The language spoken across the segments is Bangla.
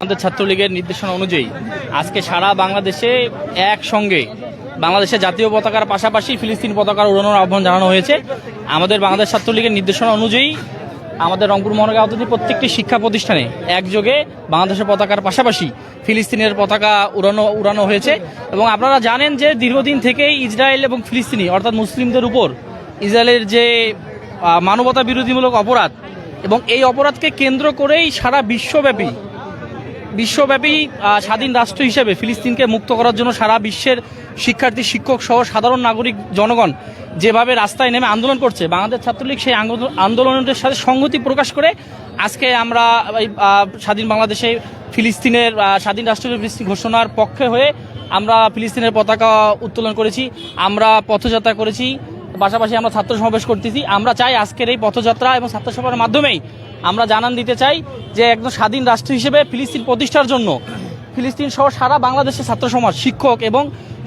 আমাদের ছাত্রলীগের নির্দেশনা অনুযায়ী আজকে সারা বাংলাদেশে একসঙ্গে বাংলাদেশের জাতীয় পতাকার পাশাপাশি ফিলিস্তিন পতাকার উড়ানোর আহ্বান জানানো হয়েছে। আমাদের বাংলাদেশ ছাত্রলীগের নির্দেশনা অনুযায়ী আমাদের রংপুর মহানগর আওতাধীন প্রত্যেকটি শিক্ষা প্রতিষ্ঠানে একযোগে বাংলাদেশের পতাকার পাশাপাশি ফিলিস্তিনের পতাকা উড়ানো উড়ানো হয়েছে। এবং আপনারা জানেন যে দীর্ঘদিন থেকেই ইসরায়েল এবং ফিলিস্তিনি, অর্থাৎ মুসলিমদের উপর ইসরায়েলের যে মানবতা বিরোধীমূলক অপরাধ এবং এই অপরাধকে কেন্দ্র করেই সারা বিশ্বব্যাপী বিশ্বব্যাপী স্বাধীন রাষ্ট্র হিসেবে ফিলিস্তিনকে মুক্ত করার জন্য সারা বিশ্বের শিক্ষার্থী, শিক্ষক সহ সাধারণ নাগরিক, জনগণ যেভাবে রাস্তায় নেমে আন্দোলন করছে, বাংলাদেশ ছাত্রলীগ সেই আন্দোলনের সাথে সংহতি প্রকাশ করে আজকে আমরা স্বাধীন বাংলাদেশে ফিলিস্তিনের স্বাধীন রাষ্ট্র ফিলিস্তিন ঘোষণার পক্ষে হয়ে আমরা ফিলিস্তিনের পতাকা উত্তোলন করেছি, আমরা পথযাত্রা করেছি। পাশাপাশি আমরা ছাত্র সমাবেশ করতেছি। আমরা চাই আজকের এই পথযাত্রা এবং ছাত্র সভার মাধ্যমেই আমরা জানান দিতে চাই যে একদম স্বাধীন রাষ্ট্র হিসেবে ফিলিস্তিন প্রতিষ্ঠার জন্য ফিলিস্তিন সহ সারা বাংলাদেশের ছাত্র সমাজ, শিক্ষক এবং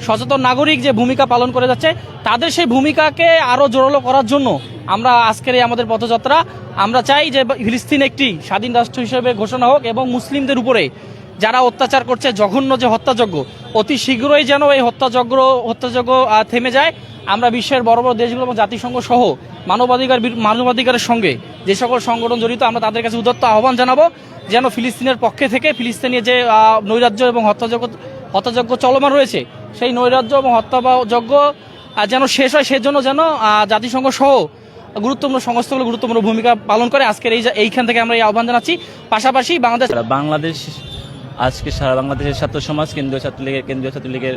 সচেতন নাগরিক যে ভূমিকা পালন করে যাচ্ছে, তাদের সেই ভূমিকাকে আরও জোরালো করার জন্য আমরা আজকের এই আমাদের পথযাত্রা। আমরা চাই যে ফিলিস্তিন একটি স্বাধীন রাষ্ট্র হিসেবে ঘোষণা হোক এবং মুসলিমদের উপরে যারা অত্যাচার করছে, জঘন্য যে হত্যাযজ্ঞ, অতি শীঘ্রই যেন এই হত্যাযজ্ঞ হত্যাযজ্ঞ থেমে যায়। আমরা বিশ্বের বড় বড় দেশগুলো এবং জাতিসংঘ সহ মানবাধিকার মানবাধিকারের সঙ্গে যে সকল সংগঠন জড়িত আমরা তাদের কাছে উদত্ত আহ্বান জানাব যেন ফিলিস্তিনের পক্ষে থেকে ফিলিস্তিনের যে নৈরাজ্য এবং হত্যাযজ্ঞ হত্যাযজ্ঞ চলমান রয়েছে সেই নৈরাজ্য এবং হত্যাযজ্ঞ আহ, যেন শেষ হয় সেজন্য যেন জাতিসংঘ সহ গুরুত্বপূর্ণ সংস্থাগুলো গুরুত্বপূর্ণ ভূমিকা পালন করে। আজকের এই এইখান থেকে আমরা এই আহ্বান জানাচ্ছি। পাশাপাশি বাংলাদেশ বাংলাদেশ আজকে সারা বাংলাদেশের ছাত্র সমাজ, কেন্দ্রীয় ছাত্রলীগের কেন্দ্রীয় ছাত্রলীগের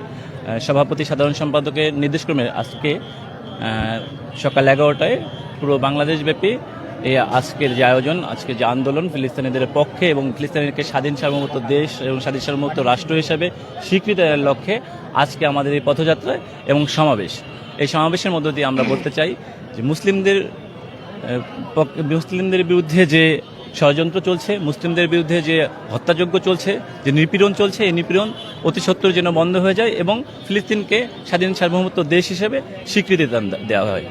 সভাপতি, সাধারণ সম্পাদকের নির্দেশক্রমে আজকে সকাল এগারোটায় পুরো বাংলাদেশব্যাপী এই আজকের যে আয়োজন, আজকে যে আন্দোলন ফিলিস্তিনিদের পক্ষে এবং ফিলিস্তিনিকে স্বাধীন সার্বভৌমত্ব দেশ এবং স্বাধীন সার্বভৌমত্ব রাষ্ট্র হিসেবে স্বীকৃতি লক্ষ্যে আজকে আমাদের এই পথযাত্রা এবং সমাবেশ। এই সমাবেশের মধ্য দিয়ে আমরা বলতে চাই যে মুসলিমদের মুসলিমদের বিরুদ্ধে যে ষড়যন্ত্র চলছে, মুসলিমদের বিরুদ্ধে যে হত্যাযজ্ঞ চলছে, যে নিপীড়ন চলছে, এই নিপীড়ন অতি সত্তর যেন বন্ধ হয়ে যায় এবং ফিলিস্তিনকে স্বাধীন সার্বভৌমত্ব দেশ হিসেবে স্বীকৃতি দান- দেওয়া হয়।